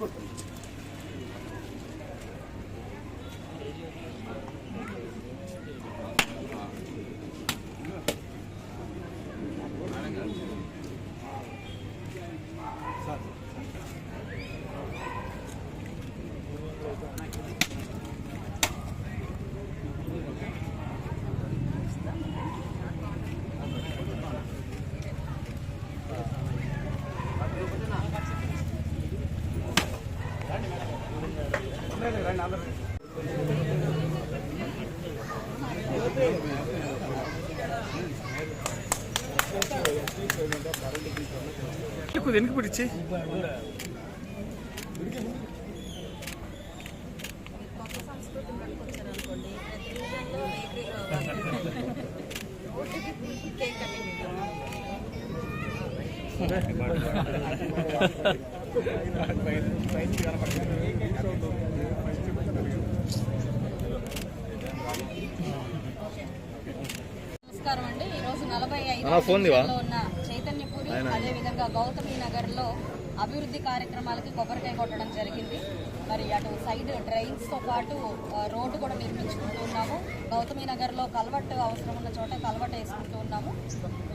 put them. కొద్ది వెనక్కి పిడిచి చైతన్యపురి అదేవిధంగా గౌతమి నగర్లో అభివృద్ధి కార్యక్రమాలకి కొబ్బరికాయ కొట్టడం జరిగింది. మరి అటు సైడ్ డ్రైన్స్తో పాటు రోడ్డు కూడా నిర్మించుకుంటూ ఉన్నాము. గౌతమి నగర్లో కల్వట్ అవసరం ఉన్న చోట కల్వట్ వేసుకుంటూ ఉన్నాము.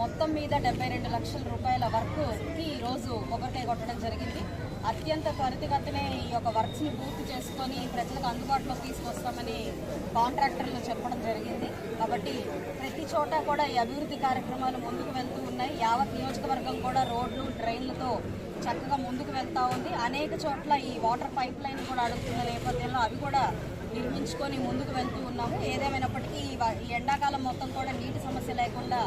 మొత్తం మీద డెబ్బై రెండు లక్షల రూపాయల వర్క్ ఈరోజు రోజు కొబ్బరికాయ కొట్టడం జరిగింది. అత్యంత త్వరితగతినే ఈ యొక్క వర్క్స్ని పూర్తి చేసుకొని ప్రజలకు అందుబాటులోకి తీసుకొస్తామని కాంట్రాక్టర్లు చెప్పడం జరిగింది. కాబట్టి ప్రతి చోట కూడా ఈ అభివృద్ధి కార్యక్రమాలు ముందుకు వెళ్తూ ఉన్నాయి. యావత్ నియోజకవర్గం కూడా రోడ్లు డ్రైన్లతో చక్కగా ముందుకు వెళ్తా ఉంది. అనేక చోట్ల ఈ వాటర్ పైప్ లైన్ కూడా అడుగుతున్న నేపథ్యంలో అవి కూడా నిర్మించుకొని ముందుకు వెళ్తూ ఉన్నాము. ఏదేమైనప్పటికీ ఈ ఈ ఎండాకాలం మొత్తం కూడా నీటి సమస్య లేకుండా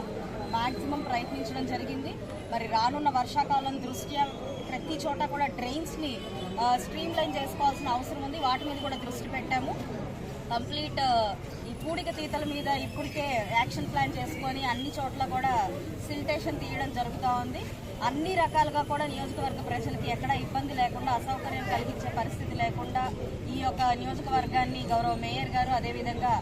మాక్సిమం ప్రయత్నించడం జరిగింది. మరి రానున్న వర్షాకాలం దృష్ట్యా ప్రతి చోట కూడా డ్రైన్స్ని స్ట్రీమ్ లైన్ చేసుకోవాల్సిన అవసరం ఉంది. వాటి మీద కూడా దృష్టి పెట్టాము. కంప్లీట్ ఈ పూడిక తీతల మీద ఇప్పటికే యాక్షన్ ప్లాన్ చేసుకొని అన్ని చోట్ల కూడా సిల్టేషన్ తీయడం జరుగుతూ ఉంది. అన్ని రకాలుగా కూడా నియోజకవర్గ ప్రజలకి ఎక్కడ ఇబ్బంది లేకుండా అసౌకర్యం కలిగించే పరిస్థితి లేకుండా ఈ యొక్క నియోజకవర్గాన్ని గౌరవ మేయర్ గారు అదేవిధంగా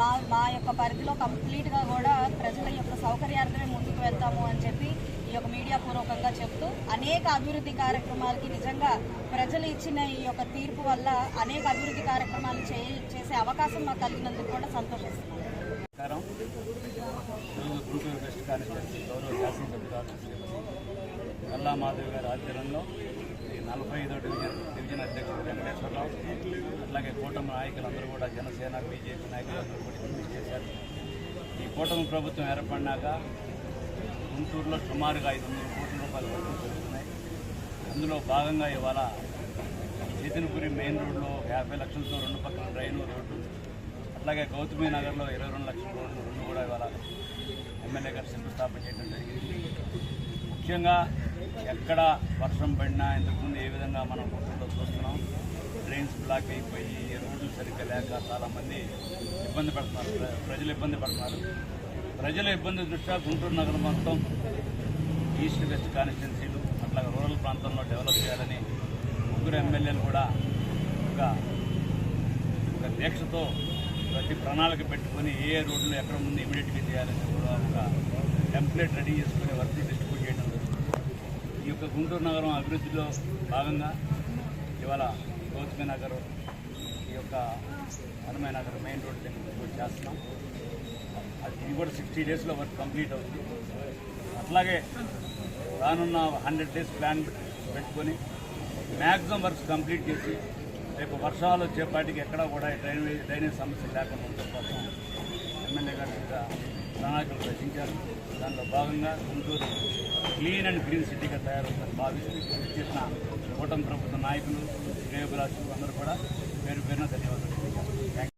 మా మా యొక్క పరిధిలో కంప్లీట్గా కూడా ప్రజల యొక్క సౌకర్యార్థమే ముందుకు వెళ్తాము అని చెప్పి ఈ యొక్క మీడియా పూర్వకంగా చెప్తూ అనేక అభివృద్ధి కార్యక్రమాలకి నిజంగా ప్రజలు ఇచ్చిన ఈ యొక్క తీర్పు వల్ల అనేక అభివృద్ధి కార్యక్రమాలు చే చేసే అవకాశం మాకు కలిగినందుకు కూడా సంతోషిస్తున్నాం. గౌరవ శాసనసభ్యురాలు మాధవి గారి ఆధ్వర్యంలో ఈ నలభై ఐదో డివిజన్ డివిజన్ అధ్యక్షుడు వెంకటేశ్వరరావు అట్లాగే కూటమి నాయకులందరూ కూడా జనసేన బీజేపీ నాయకులందరూ కూడా కృషి చేశారు. ఈ కూటమి ప్రభుత్వం ఏర్పడినాక గుంటూరులో సుమారుగా ఐదు వందల కోట్ల రూపాయలు వర్షం జరుగుతున్నాయి. అందులో భాగంగా ఇవాళ చేతినపురి మెయిన్ రోడ్లో యాభై లక్షలతో రెండు పక్కల డ్రైను రోడ్డు అట్లాగే గౌతమి నగర్లో ఇరవై రెండు లక్షల రోడ్లు రెండు కూడా ఇవాళ ఎమ్మెల్యే గారు శంకుస్థాపన చేయడం జరిగింది. ముఖ్యంగా ఎక్కడ వర్షం పడినా ఇంతకుముందు ఏ విధంగా మనం గుంటూరులో చూస్తున్నాం డ్రైన్స్ బ్లాక్ అయిపోయి రోడ్లు సరిగ్గా లేక చాలామంది ఇబ్బంది పడుతున్నారు. ప్ర- ప్రజలు ఇబ్బంది పడుతున్నారు. ప్రజల ఇబ్బంది దృష్ట్యా గుంటూరు నగరం మొత్తం ఈస్ట్ వెస్ట్ కాన్స్టిట్యున్సీలు అట్లాగే రూరల్ ప్రాంతంలో డెవలప్ చేయాలని ముగ్గురు ఎమ్మెల్యేలు కూడా ఒక ఒక దీక్షతో ప్రతి ప్రణాళిక పెట్టుకొని ఏ ఏ రోడ్లు ఎక్కడ ముందు ఇమీడియట్గా చేయాలని కూడా ఒక టెంప్లెట్ రెడీ చేసుకుని వర్క్ డిస్ట్రిబ్యూట్ చేయడం ఈ యొక్క గుంటూరు నగరం అభివృద్ధిలో భాగంగా ఇవాళ గౌతమి నగర్ ఈ యొక్క హనుమాయ నగర్ మెయిన్ రోడ్ దగ్గర చేస్తున్నాం అది ఇది కూడా సిక్స్టీ డేస్లో వర్క్ కంప్లీట్ అవుతుంది. అట్లాగే రానున్న హండ్రెడ్ డేస్ ప్లాన్ పెట్టుకొని మ్యాక్సిమం వర్క్స్ కంప్లీట్ చేసి రేపు వర్షాలు వచ్చేపాటికి ఎక్కడా కూడా డ్రైనేజ్ డ్రైనేజ్ సమస్య లేకుండా ఉండడం కోసం ఎమ్మెల్యే గారు ఇంకా ప్రణాళికలు రచించారు. దానిలో భాగంగా గుంటూరు క్లీన్ అండ్ గ్రీన్ సిటీగా తయారవుతుందని భావిస్తూ చేసిన కూటమి ప్రభుత్వ నాయకులు శ్రేయోభిలాషులు అందరూ కూడా పేరు పేరున ధన్యవాదాలు